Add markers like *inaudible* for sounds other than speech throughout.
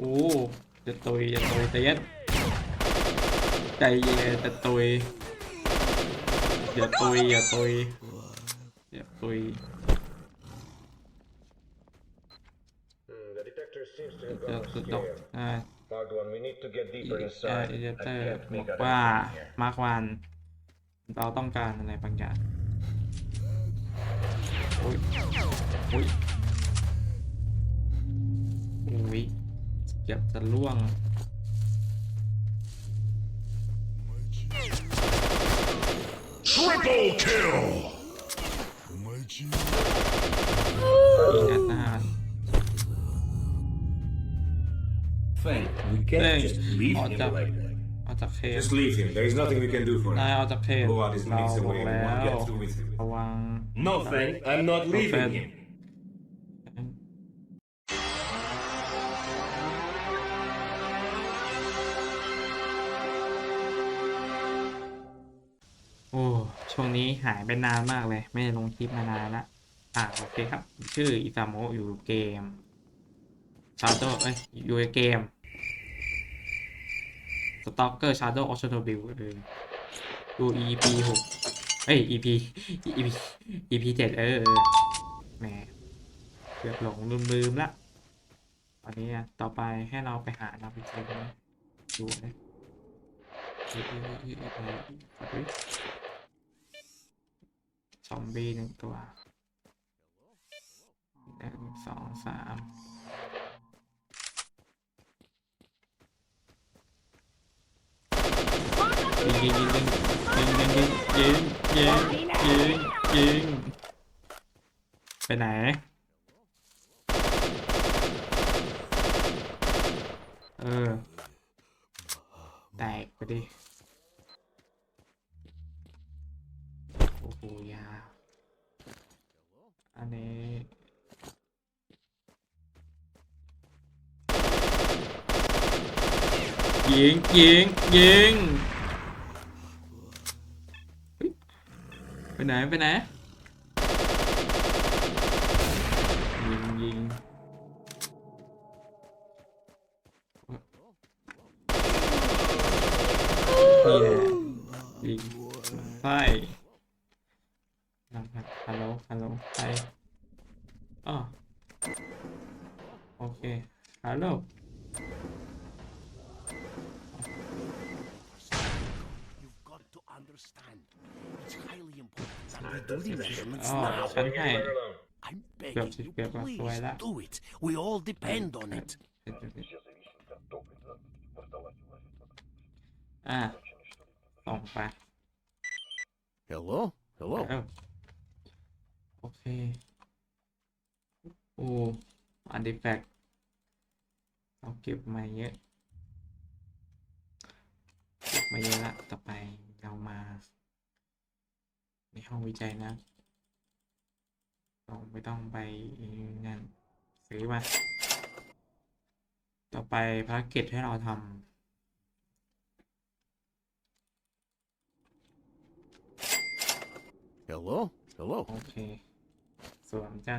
โอ้จะตุยจะตุยใจเย็นใจเย็นจะตุยอย่าตุยอย่าตุยอย่าตุย Hmm, the detector seems to have จะ gone สุดดอก scale. อ่า Marked one, we need to get อี deeper เอ inside. เอ I เตอร์ can't บ make อก out ว่า anything here. มาร์ควันเราต้องการอะไรบางอย่างโอ้ยโอ้ย กือบจะล่วง Triple kill! อีนัดหน้า Fang, we can't Fang, just leave oh, him that- like that. เอาจากเคส Just leave him. There is nothing we can do for นาย him. เอาจากเคส Blow out his เรา mates บอ away ก and แล้ we won't ว get through with him. ระวัง No, Fang, I'm not leaving Fang. him. ช่วงนี้หายไปนานมากเลย ไม่ได้ลงคลิปมานานละอ่าโอเคครับ ชื่ออิซาโมะอยู่เกมชาโดเอ้ยอยู่ในเกมสต็อกเกอร์ชาโดออชโนบิลเออดู EP หกเอ้ย EP EP EP เจ็ดเออเออแหมเกือบหลงลืมลืมละตอนนี้อะต่อไปให้เราไปหานาวิเซนนะดูนะ ซอมบี้หนึ่งตัวหนึ่งสองสามยิงยิงยิงยิงยิงยิงยิงยิงยิงยิงไปไหนเออแตกไปดิ โอ้โหยา อันนี้ ยิงยิงยิงไปไหน ไปไหน ยิงยิงนี่ยิงไส้นะครับฮัลโหล ฮัลโหลใครอ๋อโอเค ฮัลโหล You've got to understand. It's highly important that we do the measurements อ๋อ now. ฉันให้ Leave her alone. I'm Got begging it, you, got it, please Suela. do it. We all depend on it. อะส่งไป Hello? Hello? เออโอเค โอ้อันดิแฟกเราเก็บมาเยอะเก็บมาเยอะละ ต่อไปเรามา ในห้องวิจัยนะ เราไม่ต้องไปนั่นซื้อมา ต่อไปภารกิจให้เราท Hello? Hello? ำโอเค สวมจ้ะ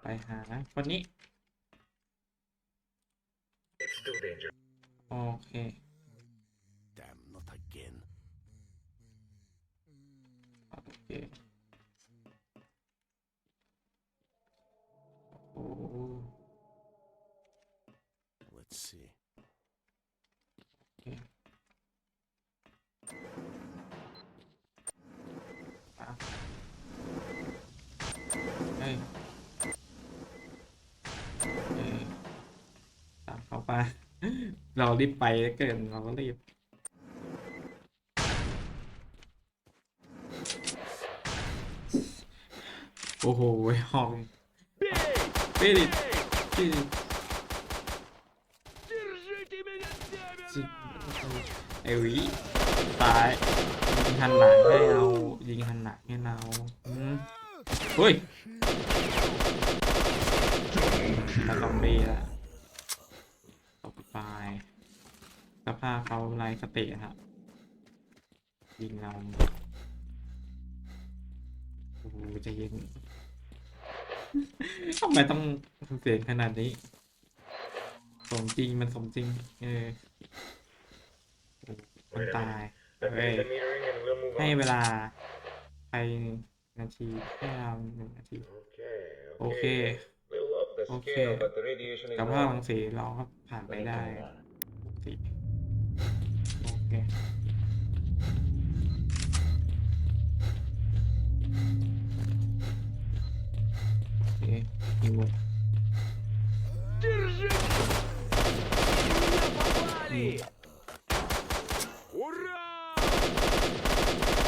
ไปหาคนนี้ It's too dangerous. โอเค Damn, not again. โอเค โอ้ Let's see. โอเคอะเฮ้ยเอ้ยตามเขา ไป เรารีบไปเกินเราก็รีบ โอ้โหห้องปิดปิดไอวีตายยิงหันหลังให้เรายิงหันหลังให้เราอืมเฮ้ยตาซอมบี้ละตกตาย สภาพเขาไร้สติอะครับยิงเราโอ้โหใจะยิงทำไมต้องเสียงขนาดนี้สมจริงมันสมจริง เออโอ้มันตาย Let เฮ้ย finish the metering and we'll move ให้ on. เวลาไปนาทีให้เวลาหนึ่งนาที Okay, Okay. We'll up the Okay. scale, but the radiation is กับภาพ low. รังสีเราก็ผ่านไปได้สิ โอเคโอเคอีโว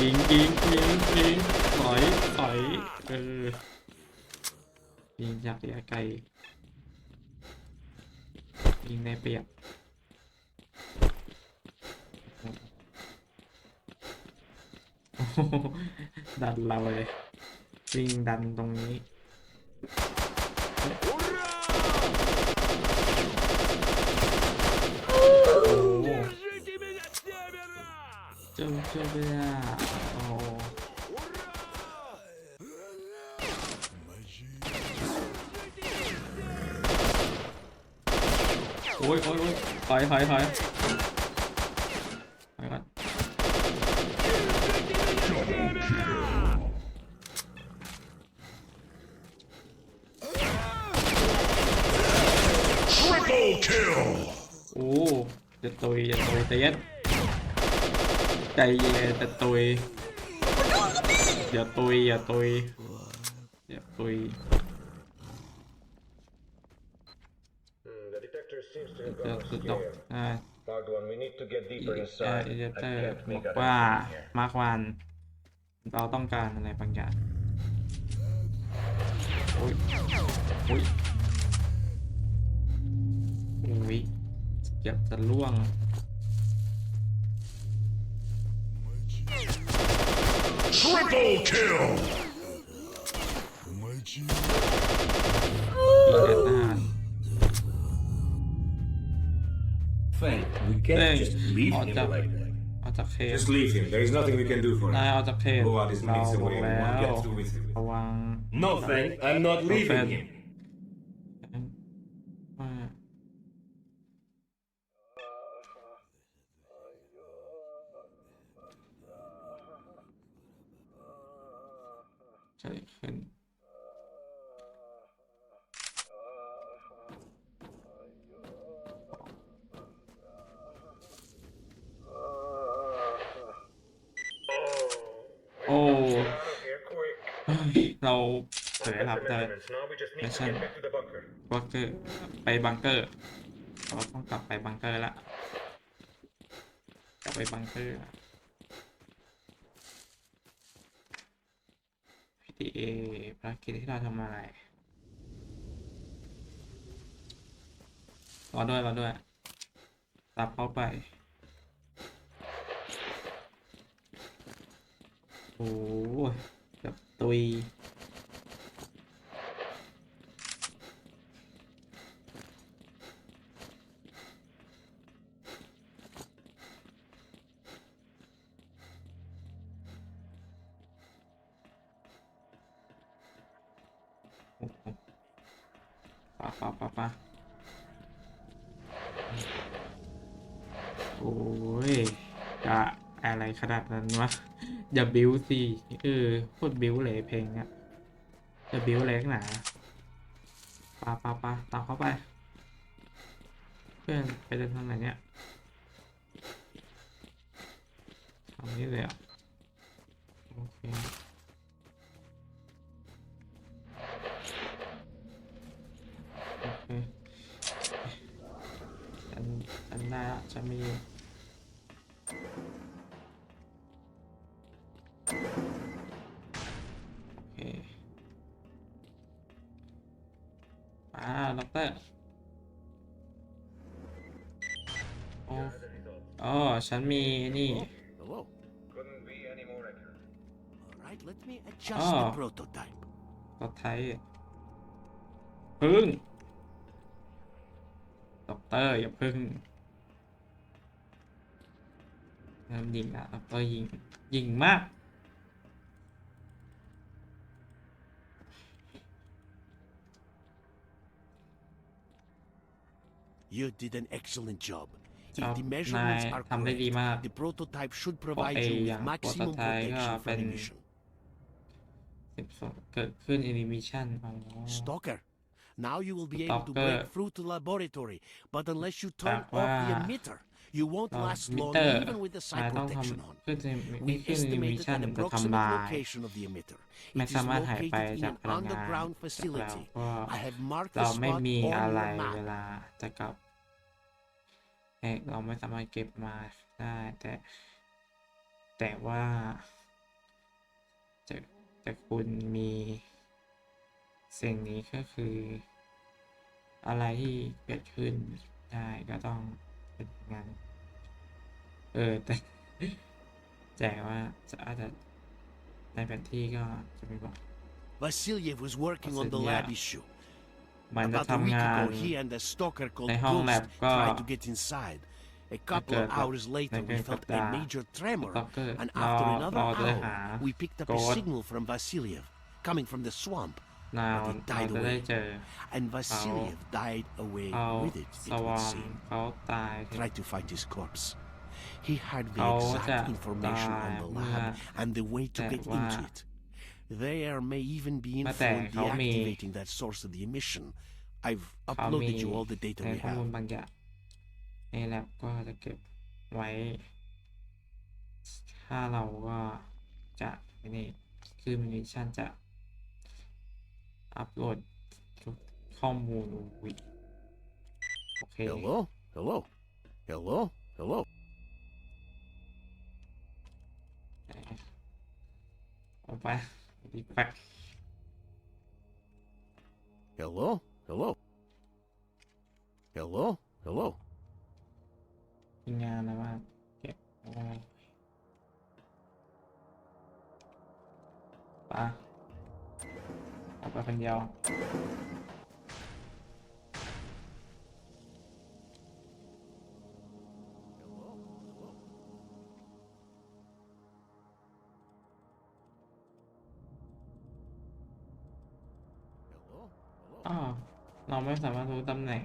ยิงยิงยิงยิงถอยถอยเออยิงจากระยะไกลยิงในเปรียบโอ้โห ดันเราเลยวิ่งดันตรงนี้โอ้โหเจ้าเจ้าเบียโอ้โอ้ยโอ้ยโอ้ยถอยถอยถอยถอยก่อนโอ้จะตุยจะตุย ใจเย็นใจเย็นจะตุยอย่าตุยอย่าตุยอย่าตุย Hmm, the detector seems to have จะ gone สุด off ดอก scale. อ่า Marked one, we need to get อี deeper เอ inside. เอ I เตอร์ can't บ make อก out ว่า anything here. มาร์ควัน เราต้องการอะไรบางอย่างโอ้ยโอ้ยโอ้ยเกือบจะล่วง อีกแล้วนะ Fang, we can't Fang. just leave Oh, him that- like that. ออกจากเคส Just leave him. There is nothing we can do for นาย him. ออกจากเคส Go out his เรา minutes บอก away and แล้ we won't ว get through with it. ระวัง No, Fang, I'm not leaving Fang. him. ว่า ใช่ขึ้นโอ้เราเผยหลับเลยไม่ใช่บังเกอร์ไปบังเกอร์เราต้องกลับไปบังเกอร์ละกลับไปบังเกอร์ พีเอภารกิจที่เราทำอะไรรอด้วยรอด้วยตับเข้าไปโอ้ยแบบตุย ปะปะปะโอ้ยจะอะไรขนาดนั้นวะ อย่าบิ้วสิเออโคตรบิ้วเลยเพลงเนี้ยจะบิ้วแรงหนาปะปะปะตามเข้าไป เพื่อนไปเดินทางไหนเนี่ยทางนี้เลยอะ เตอร์โอ้อ๋อฉันมีนี่ Hello. Couldn't be any more accurate. All right, let me adjust Oh. the prototype. รถไทยพึ่งด็อกเตอร์อย่าพึ่งเริ่มยิงอะด็อกเตอร์ยิง ยิงมาก You did an excellent job. ชอบ If the นาย measurements are ทำได้ดี correct, มาก the prototype should เพราะ provide ไอ้ you อย่า with งโปรโต maximum ไทป์ก็ protection เป็ from น emission. สิบสองเกิดขึ้น in emission อ๋อ Stalker, now you will be able to Stalker. break through to laboratory, but unless you turn แต่ว่า off the emitter, you won't เรา last มิ long เตอร์ even with the นาย side ต้องท protection on. ำขึ้นใน We ขึ้น in estimated emission an จะ approximate ทำลาย location of the emitter. ไม่ It is สามารถหายไป located in จาก an พลังงาน underground จากเรา facility. ก็ I have marked เรา the ไม่ spot มี on อะไร your เว map. ลาจะกลับเอ๊ะเราไม่สามารถเก็บมาได้แต่แต่ว่าจะจะคุณมีสิ่งนี้ก็คืออะไรที่เกิดขึ้นได้ก็ต้อง เป็นอย่างนั้นเออ แต่ *laughs* แต่ว่าจะอาจจะในแผนที่ก็จะไม่บอก Vasilyev was working on the Vasilyev. lab issue. มันจะ About a ทำ week งาน ago, he and a stalker called ในห้อง Ghost แลบก็ tried to get inside. A couple of เกิดแบบ hours ใน later, เรื่ we องกับ felt ดา a major tremor, ก็เกิด and รอ after ร another อจะได้หา hour, we picked up a Ghost signal from Vasilyev coming from the swamp, นาว but it เรา died จะได้ away. เจอ And Vasilyev died away เขา with it, ส it would ว่าง seem. เขาตาย Tried to find his corpse. He had the เขาจะ exact information ตาย on the เมื่อ lab and the way to แต่ get ว่า into it. There may even be เมื่อแต่ informed เขามี deactivating that source of the emission. I've เขามี uploaded you all the data ใน we ข้อมูล have. บางอย่างในแลบก็จะเก็บไว้ ถ้าเราก็จะไอ้นี่คือมินิชันจะ อัปโหลดทุกข้อมูลวิโอเค Hello? Hello? Hello? Hello? เอาไปดีแฟก Hello? Hello? Hello? Hello? มีงานแล้วว่าเก็บโอ้ยไปะ ออกไปคนเดียว Hello? Hello? อ้าวเราไม่สามารถรู้ตำแหน่ง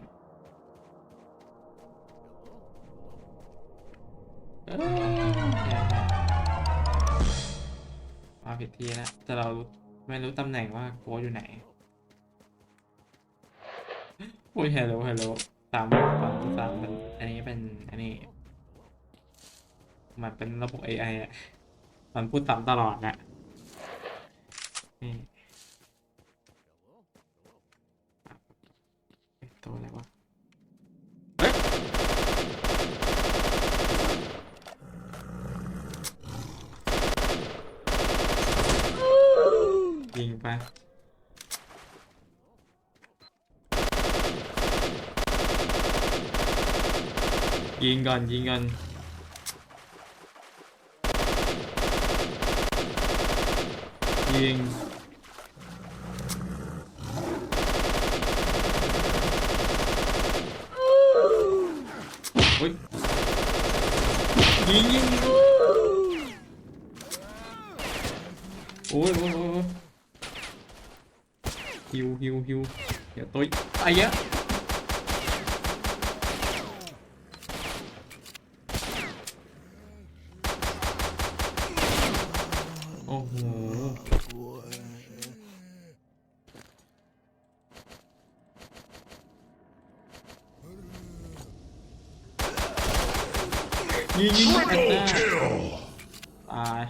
มาผิดที่แล้วแต่เรา ไม่รู้ตำแหน่งว่าโค้ดอยู่ไหนพูด hello hello สามสามสามมันอันนี้เป็นอันนี้ มันเป็นระบบ AI อะ มันพูดตามตลอดนะนี่ตัวอะไรวะ เฮ้ย ยิงไป ยิงก่อนยิงก่อนยิงอุ้ยยิงยิงโอ้ยโอ้ยโอ้ยฮิวฮิวฮิวเดี๋ยวตัวไอ้เหี้ยอะโอ้โห ยิงยิงแอนน่าตาย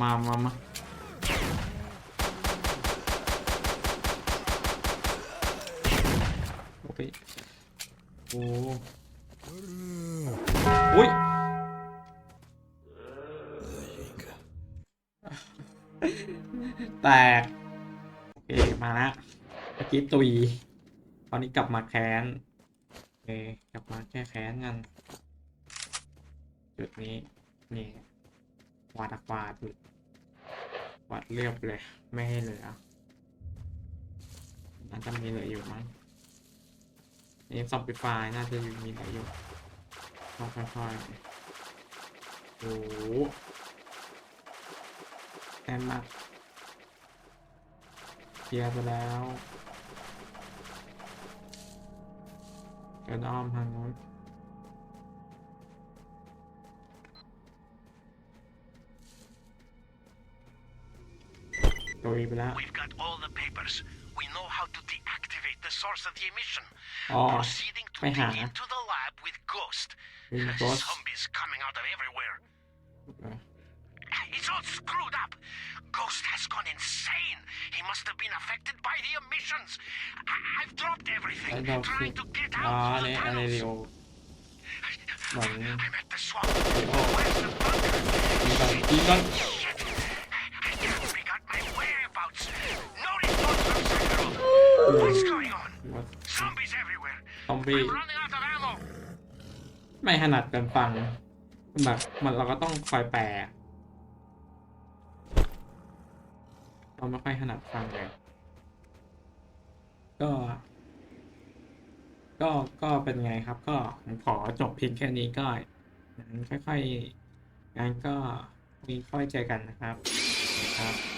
มามามาโอ้ยโอ้ แตก โอเค มาละเมื่อกี้ตุยตอนนี้กลับมาแค้นโอเคกลับมาแก้แค้นกัน จุดนี้ นี่วาดวาดวาดเรียบเลย ไม่ให้เหลือน่าจะมีเหลืออยู่มั้งนี่ซอมปิฟายน่าจะมีเหลืออยู่ต้องค่อยๆโอ้โหต้มมาก เคลียร์ไปแล้วเดินอ้อมทางนู้นตุยไปแล้ว We've got all the papers. We know how to deactivate the source of the emission. Oh, Proceeding to may dig have. into the lab with Ghost. *laughs* With Ghost? Zombies coming out of everywhere. เออ It's all screwed up. Ghost has gone insane. He must have been affected by the emissions. I- I've dropped ไอ้ everything, ดอกคือ trying to get อ๋อ out อัน through นี้ the อันนี้ tunnels. ดิโอหวัง I'm at the swamp. Oh. Where's the bunker? ยิงก่อนยิงก่อน Shit! I can't figure out my whereabouts. No response from Sakharov. What's going on? Zombies everywhere. ซอมบี้ I'm running out of ammo. ไม่ถนัดกันฟังแบบมันเราก็ต้องคอยแปล เราไม่ค่อยถนัดฟังเลยก็ ก็ก็เป็นไงครับ ก็ผมขอจบเพียงแค่นี้ก็นั้นค่อยๆงั้นก็มีค่อยเจอกันนะครับครับ